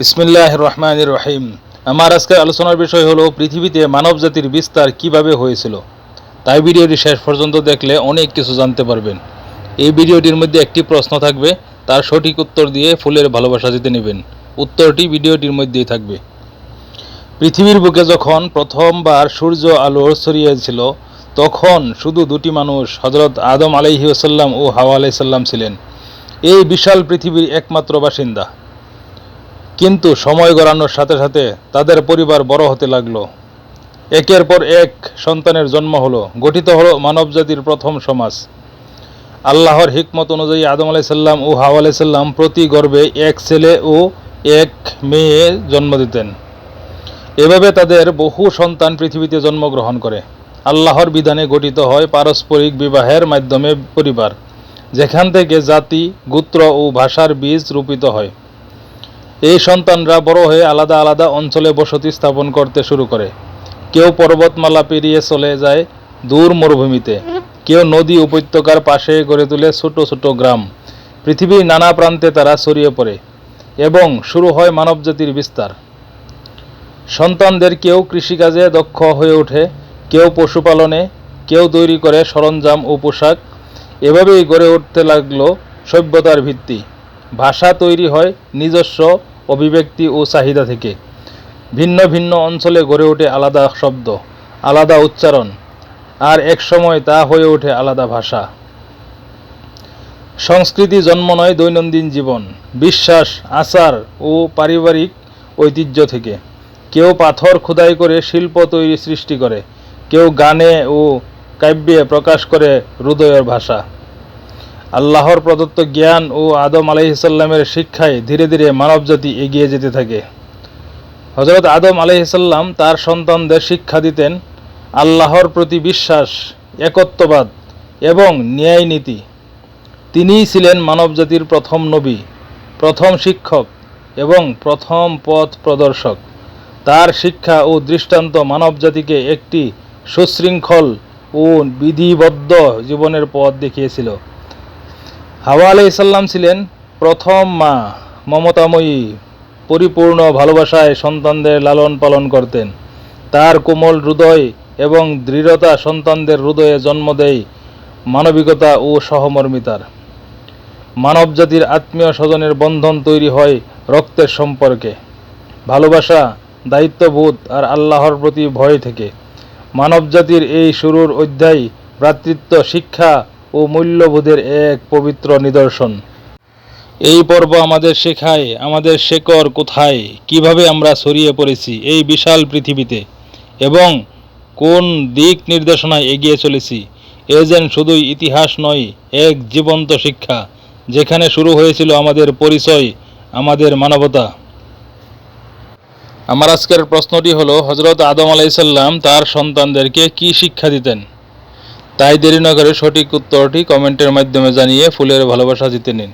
বিসমিল্লাহ রহমান রহিম। আমার আজকের আলোচনার বিষয় হলো, পৃথিবীতে মানব জাতির বিস্তার কীভাবে হয়েছিল? তাই ভিডিওটি শেষ পর্যন্ত দেখলে অনেক কিছু জানতে পারবেন। এই ভিডিওটির মধ্যে একটি প্রশ্ন থাকবে, তার সঠিক উত্তর দিয়ে ফুলের ভালোবাসা জিতে নেবেন। উত্তরটি ভিডিওটির মধ্যেই থাকবে। পৃথিবীর বুকে যখন প্রথমবার সূর্য আলো ছড়িয়েছিল, তখন শুধু দুটি মানুষ হজরত আদম আলাইহি ওসাল্লাম ও হাওয়া আলাইসাল্লাম ছিলেন। এই বিশাল পৃথিবীর একমাত্র বাসিন্দা। কিন্তু সময় গড়ানোর সাথে সাথে তাদের পরিবার বড় হতে লাগল। একের পর এক সন্তানের জন্ম হলো, গঠিত হলো মানবজাতির প্রথম সমাজ। আল্লাহর হিকমত অনুযায়ী আদম আলাইসাল্লাম ও হাওয়া আলাইসাল্লাম প্রতি গর্ভে এক ছেলে ও এক মেয়ে জন্ম দিতেন। এভাবে তাদের বহু সন্তান পৃথিবীতে জন্মগ্রহণ করে। আল্লাহর বিধানে গঠিত হয় পারস্পরিক বিবাহের মাধ্যমে পরিবার, যেখান থেকে জাতি, গোত্র ও ভাষার বীজ রূপিত হয়। এই সন্তানরা বড় হয়ে আলাদা আলাদা অঞ্চলে বসতি স্থাপন করতে শুরু করে। কেউ পর্বতমালা পেরিয়ে চলে যায় দূর মরুভূমিতে। কেউ নদী উপত্যকার পাশে গড়ে তুলে ছোট ছোট গ্রাম। পৃথিবীর নানা প্রান্তে তারা ছড়িয়ে পড়ে এবং শুরু হয় মানবজাতির বিস্তার। সন্তানদের কেউ কৃষিকাজে দক্ষ হয়ে ওঠে। কেউ পশুপালনে, কেউ তৈরি করে সরঞ্জাম ও পোশাক। এভাবেই গড়ে উঠতে লাগল সভ্যতার ভিত্তি। ভাষা তৈরি হয় নিজস্ব অভিব্যক্তি ও চাহিদা থেকে। ভিন্ন ভিন্ন অঞ্চলে গড়ে ওঠে আলাদা শব্দ, আলাদা উচ্চারণ, আর এক সময় তা হয়ে ওঠে আলাদা ভাষা। সংস্কৃতি জন্ম নয় দৈনন্দিন জীবন, বিশ্বাস, আচার ও পারিবারিক ঐতিহ্য থেকে। কেউ পাথর খোদাই করে শিল্প তৈরি সৃষ্টি করে, কেউ গানে ও কাব্যে প্রকাশ করে হৃদয়ের ভাষা। আল্লাহর প্রদত্ত জ্ঞান ও আদম আলাইসাল্লামের শিক্ষায় ধীরে ধীরে মানবজাতি এগিয়ে যেতে থাকে। হজরত আদম আলাইসাল্লাম তার সন্তানদের শিক্ষা দিতেন আল্লাহর প্রতি বিশ্বাস, একত্ববাদ এবং ন্যায় নীতি। তিনিই ছিলেন মানবজাতির প্রথম নবী, প্রথম শিক্ষক এবং প্রথম পথ প্রদর্শক। তার শিক্ষা ও দৃষ্টান্ত মানবজাতিকে একটি সুশৃঙ্খল ও বিধিবদ্ধ জীবনের পথ দেখিয়েছিল। হাওয়া আলাইসাল্লাম ছিলেন প্রথম মা। মমতাময়ী, পরিপূর্ণ ভালোবাসায় সন্তানদের লালন পালন করতেন। তার কোমল হৃদয় এবং দৃঢ়তা সন্তানদের হৃদয়ে জন্ম দেয় মানবিকতা ও সহমর্মিতার। মানবজাতির আত্মীয় স্বজনের বন্ধন তৈরি হয় রক্তের সম্পর্কে। ভালোবাসা দায়িত্ববোধ আর আল্লাহর প্রতি ভয় থেকে। মানবজাতির এই শুরুর অধ্যায় ভ্রাতৃত্ব, শিক্ষা ও মূল্যবোধের এক পবিত্র নিদর্শন। এই পর্ব আমাদের শেখায়, আমাদের শেকর কোথায়, কীভাবে আমরা ছড়িয়ে পড়েছি এই বিশাল পৃথিবীতে, এবং কোন দিক নির্দেশনায় এগিয়ে চলেছি। এ যেন শুধুই ইতিহাস নয়, এক জীবন্ত শিক্ষা, যেখানে শুরু হয়েছিল আমাদের পরিচয়, আমাদের মানবতা। আমার আজকের প্রশ্নটি হলো হজরত আদম আলাইসাল্লাম তার সন্তানদেরকে কি শিক্ষা দিতেন? তাই দেরি না করে সঠিক উত্তরটি কমেন্টের মাধ্যমে জানিয়ে ফুলের ভালোবাসা জিতে নিন।